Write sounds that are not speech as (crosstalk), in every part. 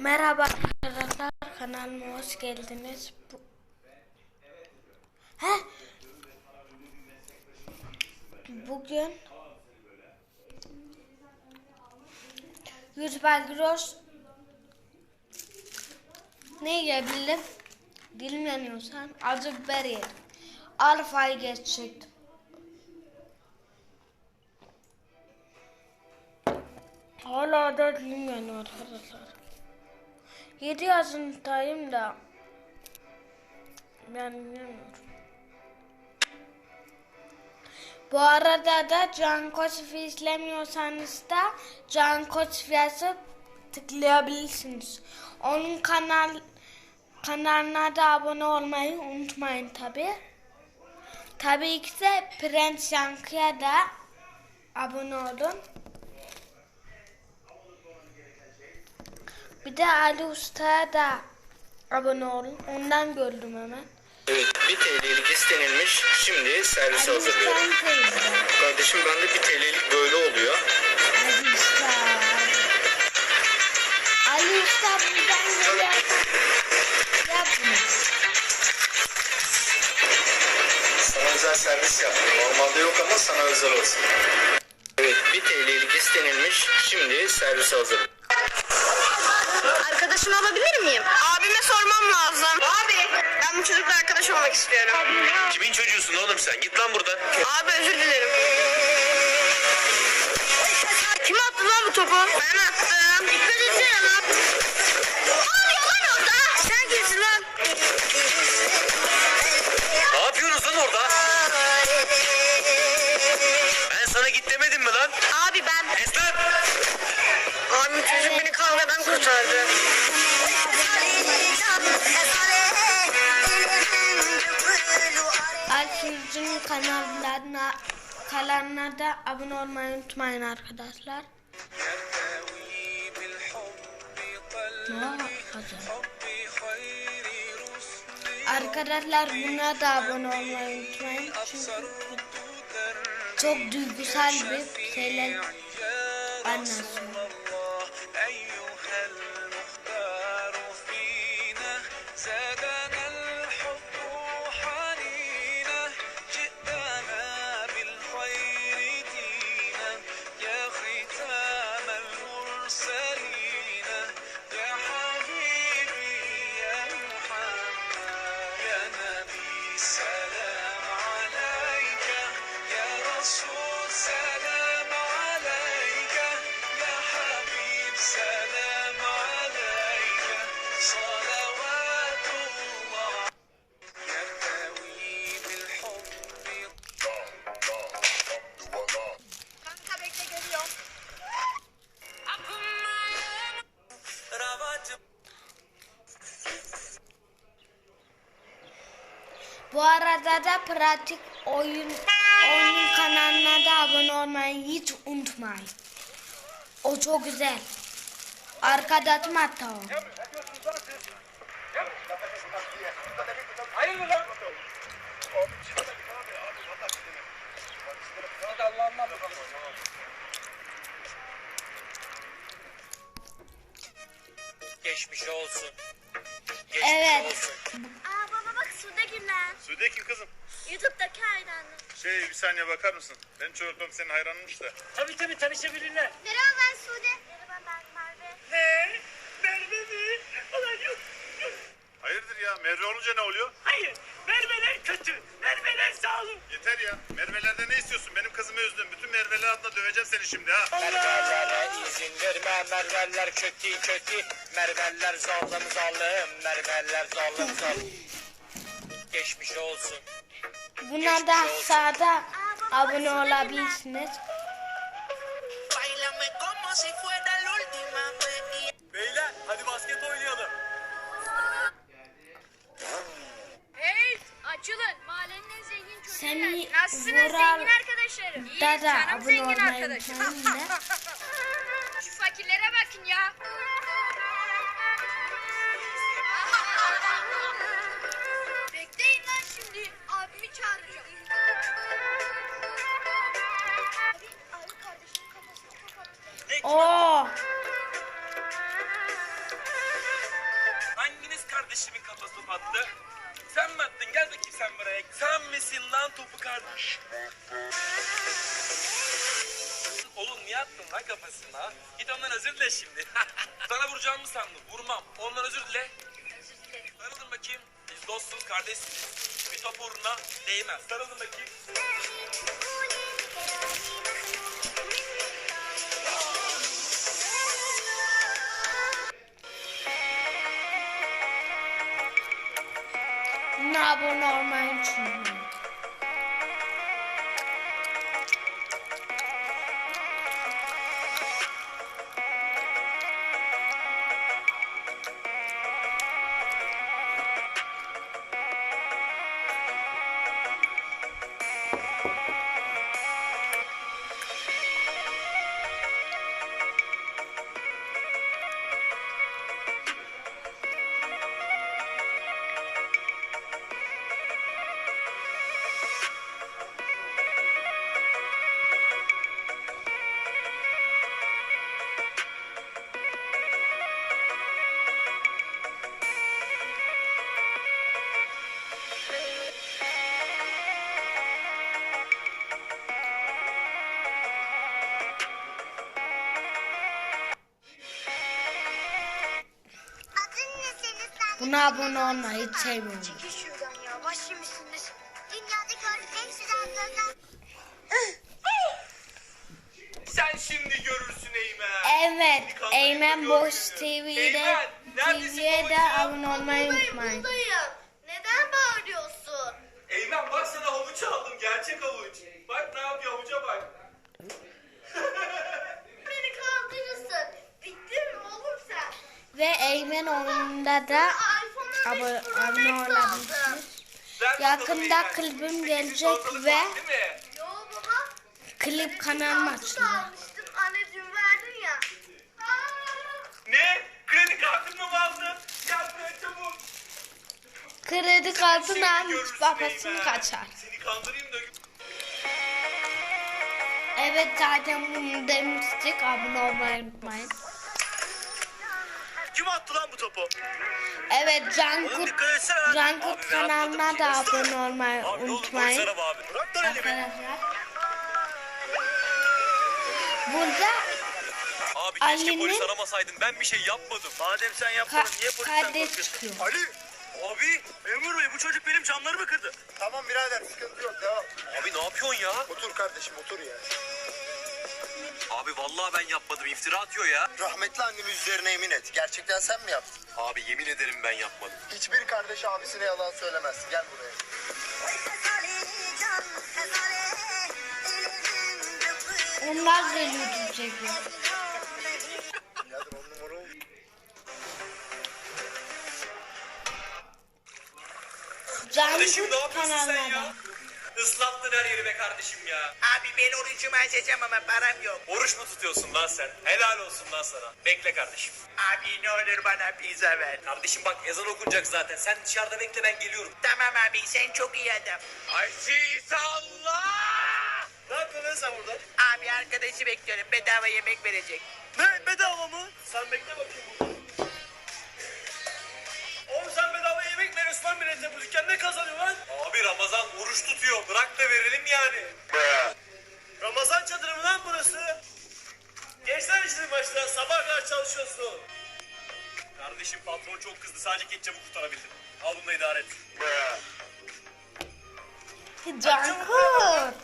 Merhaba arkadaşlar kanalıma hoş geldiniz. Bu... He? Bugün YouTube'a giriyoruz. Ne yiyebilirim? Dilim yanıyorsa acı biber yedim. Alfa'yı geçecektim. Hala da dilim arkadaşlar. 7 yaşındayım da ben bilmiyorum. Bu arada da Can Koçfi izlemiyorsanız da Can Koçfi'ye tıklayabilirsiniz. Onun kanal kanalına da abone olmayı unutmayın tabi. Tabii ki de Prens Yankı'ya da abone olun. Bir de Ali Usta'ya da abone olun. Ondan gördüm hemen. Evet, bir TL'lik istenilmiş. Şimdi servise Ali hazırlıyorum. Kardeşim bende bir TL'lik böyle oluyor. Ali Usta. Ali Usta buradan geliyor. Yapma. Sana özel servis yaptım. Normalde yok ama sana özel olsun. Evet, bir TL'lik istenilmiş. Şimdi servise hazırlıyorum. Arkadaşımı alabilir miyim? Abime sormam lazım. Abi ben bu çocukla arkadaş olmak istiyorum. Kimin çocuğusun oğlum sen? Git lan buradan. Abi özür dilerim. Kim attı lan bu topu? Ben attım. Dikkat etsene lan. Alfiz'in kanallarına kanalına da abone olmayı unutmayın arkadaşlar. Arkadaşlar buna da abone olmayı unutmayın. Çünkü çok duygusal bir şeyler anlatıyor. Peace. Bu arada da pratik oyun oyun kanalına da abone olmayı hiç unutmayın. O çok güzel. Arkada atma hatta o. Geçmiş olsun. Geçmiş Evet. olsun. Sude kim kızım? Youtube'daki hayranım. Şey bir saniye bakar mısın? Ben çocukluğum senin hayranınmış da. Tabii tabii tanışabilirler. Merhaba ben Sude. Merhaba ben Merve. Ne? Merve mi? Ulan yok. yok. Hayırdır ya? Merve olunca ne oluyor? Hayır. Merveler kötü. Merveler sağ olun. Yeter ya. Merve'lerde ne istiyorsun? Benim kızımı üzdün. Bütün Merve'ler adına döveceğim seni şimdi ha. Merve'lere izin verme, Merve'ler kötü kötü, Merve'ler zalim zalim, Merve'ler zalim zalim. Geçmiş olsun. Buna da sağda abone olabilirsiniz. Beyler hadi basket oynayalım. Hey açılın mahallenin en zengin çocuğu Seni geldi. Nasılsınız vurar- zengin arkadaşlarım? İyi Da da canım abone zengin olmayı arkadaşım. unutmayın da. (laughs) dile şimdi. (laughs) Sana vuracağımı sandım. Vurmam. Ondan özür dile. Sarılın bakayım. Biz dostuz, kardeşsiniz. Bir top uğruna değmez. Sarılın bakayım. Buna abone olmayı unutmayın. Buna abone olmayı hiç sevmiyorum. Çekil şuradan ya. Baş yemişsiniz. Dünyada gördüğüm en güzel sözler. Sen şimdi görürsün Eymen. Evet, Eymen Boş TV'de Eymen, neredesin TV'ye de babacığım? abone olmayı unutmayın. Buradayım. Neden bağırıyorsun? Eymen bak sana havuç aldım. Gerçek havuç. Bak ne yapıyor havuca bak. (laughs) Beni kaldırırsın. Bittin mi oğlum sen? Ve Eymen oyununda da abone, abone olabilirsiniz. Yakında klibim gelecek ve klip kanalıma açılıyor. Anneciğim verdin ya. Ne? Kredi kartını mı aldın? Gel buraya çabuk. Kredi kartını almış babasını kaçar. Seni kandırayım da. Evet zaten bunu demiştik abone olmayı unutmayın. Kim attı lan bu topu? Evet. Cankut Abi ben atmadım kanalına da abone olmayı unutmayın. Arkadaşlar. Burada Abi Ali'nin- keşke polis aramasaydın. Ben bir şey yapmadım. Madem sen ka- yapmadın niye polisten korkuyorsun? Ali! Abi! Memur bey bu çocuk benim camlarımı kırdı. Tamam birader sıkıntı yok devam. Abi ne yapıyorsun ya? Otur kardeşim otur ya. Abi vallahi ben yapmadım. iftira atıyor ya. Rahmetli annemin üzerine yemin et. Gerçekten sen mi yaptın? Abi yemin ederim ben yapmadım. Hiçbir kardeş abisine yalan söylemez. Gel buraya. onlar da YouTube çekiyor. Kardeşim ne yapıyorsun sen ya? Islattın her yeri be kardeşim ya. Abi ben orucumu açacağım ama param yok. Oruç mu tutuyorsun lan sen? Helal olsun lan sana. Bekle kardeşim. Abi ne olur bana pizza ver. Kardeşim bak ezan okunacak zaten. Sen dışarıda bekle ben geliyorum. Tamam abi sen çok iyi adam. Aziz Allah! Ne yapıyorsun lan sen burada? Abi arkadaşı bekliyorum bedava yemek verecek. Ne bedava mı? Sen bekle bakayım burada. Lan millete bu dükkan ne kazanıyor lan? Abi Ramazan oruç tutuyor bırak da verelim yani. Ramazan çadırı mı lan burası? Gençler işini başla sabah kadar çalışıyorsun. Kardeşim patron çok kızdı sadece ketçabı kurtarabildim. Al bunu da idare et. Cankut. Bunlar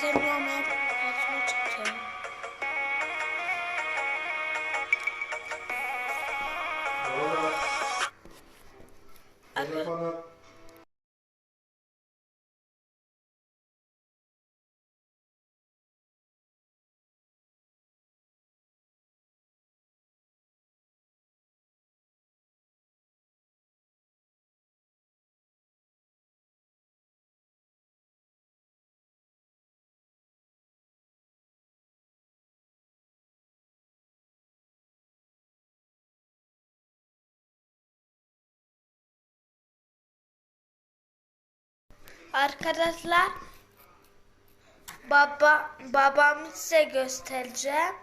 zaten normal Arkadaşlar baba babamı size göstereceğim.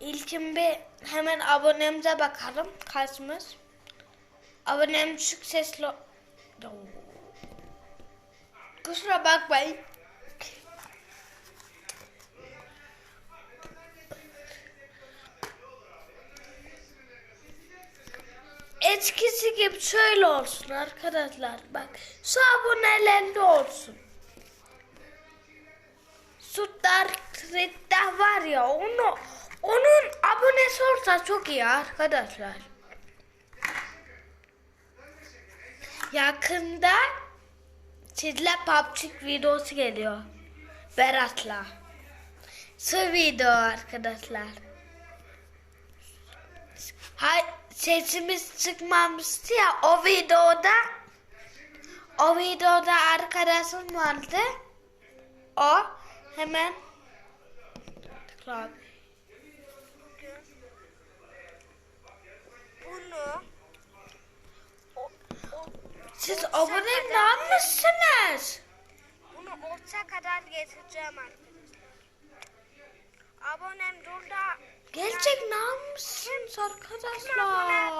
İlkin bir hemen abonemize bakalım kaçmış. Abonem düşük sesli. Kusura bakmayın. Eskisi gibi şöyle olsun arkadaşlar. Bak şu abonelerinde olsun. Dark Thread'de var ya onu onun abonesi olsa çok iyi arkadaşlar. Yakında sizle PUBG videosu geliyor. Berat'la. Şu video arkadaşlar. Hay sesimiz çıkmamıştı ya o videoda o videoda arkadaşım vardı. O hemen tıkla. Bunu Siz abone mi almışsınız? bunu orta kadar getireceğim arkadaşlar. Abonem burada. Gerçek ne almışsınız arkadaşlar?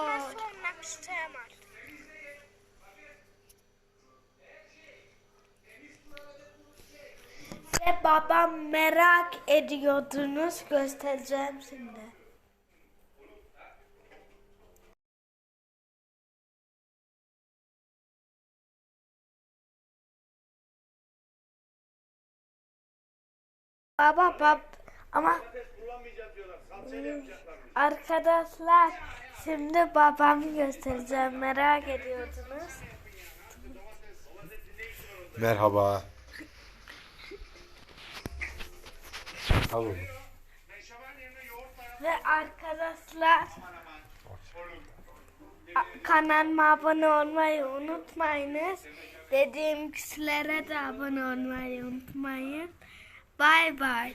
Ve babam merak ediyordunuz göstereceğim şimdi. Baba bab ama arkadaşlar şimdi babamı göstereceğim merak ediyordunuz. Merhaba. Al. Ve arkadaşlar kanalıma abone olmayı unutmayınız. Dediğim kişilere de abone olmayı unutmayın. Bay bay.